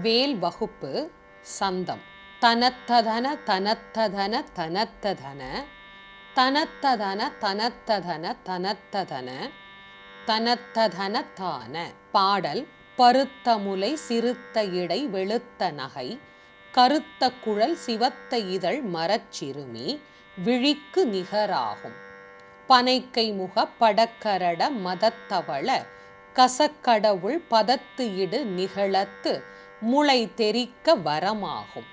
வேல் வகுப்பு சந்தம். தனத்ததன தனத்ததன தனத்ததன தனத்ததன தனத்ததன தனத்ததன தனத்ததன தான. பாடல் பருத்த முலை சிறுத்த இடை வெளுத்த நகை கருத்த குழல் சிவத்த இதழ் மரச்சிறுமி விழிக்கு நிகராகும். பனைக்கை முக படக்கரட மதத்தவள கசக்கடவுள் பதத்து இடு நிகழத்து முளை தெரிக்க வரமாகும்.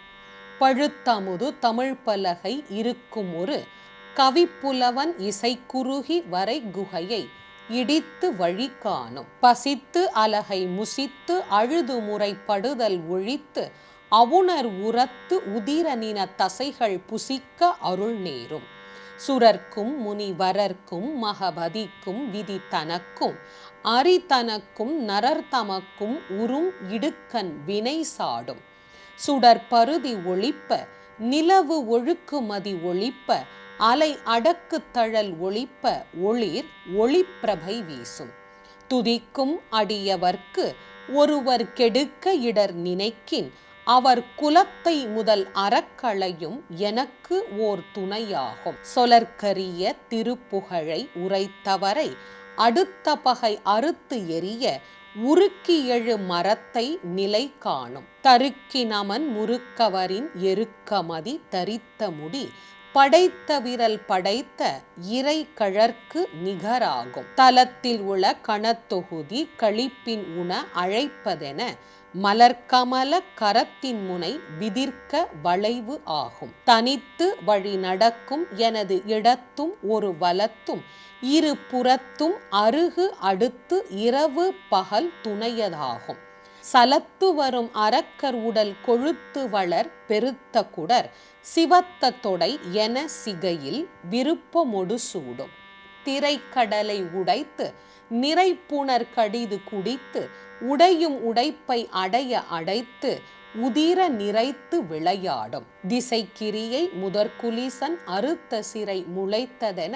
பழுத்தமுது தமிழ் பலகை இருக்கும் ஒரு கவிப்புலவன் இசைக்குறுகி வரை குகையை இடித்து வழி காணும். பசித்து அலகை முசித்து அழுது முறைப்படுதல் ஒழித்து அவுணர் உரத்து உதிரனின தசைகள் புசிக்க அருள் நேரும். சுரர்க்கும் முனிவரர்க்கும் மகபதிக்கும் விதி தனக்கும் அரி தனக்கும் நரர் தமக்கும் உறும் இடுக்கன் வினை சாடும். சுடர் பருதி ஒழிப்ப நிலவு ஒழுக்குமதி ஒழிப்ப அலை அடக்கு தழல் ஒழிப்ப ஒளிர் ஒளிப்பிரபை வீசும். துதிக்கும் அடியவர்க்கு ஒருவர் கெடுக்க இடர் நினைக்கின் அவர் குலத்தை முதல் அறக்களையும் எனக்கு ஓர் துணையாகும். சொலற்கரிய திருப்புகழை உரைத்தவரை அடுத்த பகை அறுத்து எரிய உருக்கி எழு மரத்தை நிலை காணும். தருக்கினமன் முறுக்கவரின் எருக்கமதி தரித்த முடி படைத்த விரல் படைத்த இறை கழற்கு நிகராகும். தலத்தில் உள்ள கணத்தொகுதி களிப்பின் உண அழைப்பதென மலர்கமல கரத்தின் முனை விதிர்க்க வளைவு ஆகும். தனித்து வழி நடக்கும் எனது இடத்தும் ஒரு வலத்தும் இரு புறத்தும் அருகு அடுத்து இரவு பகல் துணையதாகும். சலத்து வரும் அரக்கர் உடல் கொழுத்து வளர் பெருத்த குடர் சிவத்த தொடை என சிகையில் விருப்பமொடு சூடும். திரைக்கடலை உடைத்து நிறைப்புணர் கடிது குடித்து உடையும் உடைப்பை அடைய அடைத்து உதிர நிறைத்து விளையாடும். திசைக்கிரியை முதற்குலிசன் அறுத்த சிறை முளைத்ததென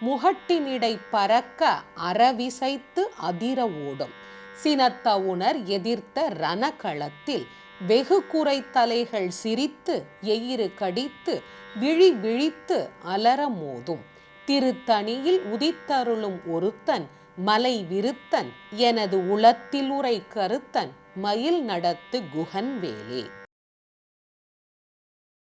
முகட்டினிடை பறக்க அறவிசைத்து அதிர ஓடும். சினத்தவுணர் எதிர்த்த ரணக்களத்தில் வெகு குறை தலைகள் சிரித்து எயிறு கடித்து விழி விழித்து அலற மோதும். திருத்தணியில் உதித்தருளும் ஒருத்தன் மலை விருத்தன் எனது உளத்திலுரை கருத்தன் மயில் நடத்து குகன் வேலே.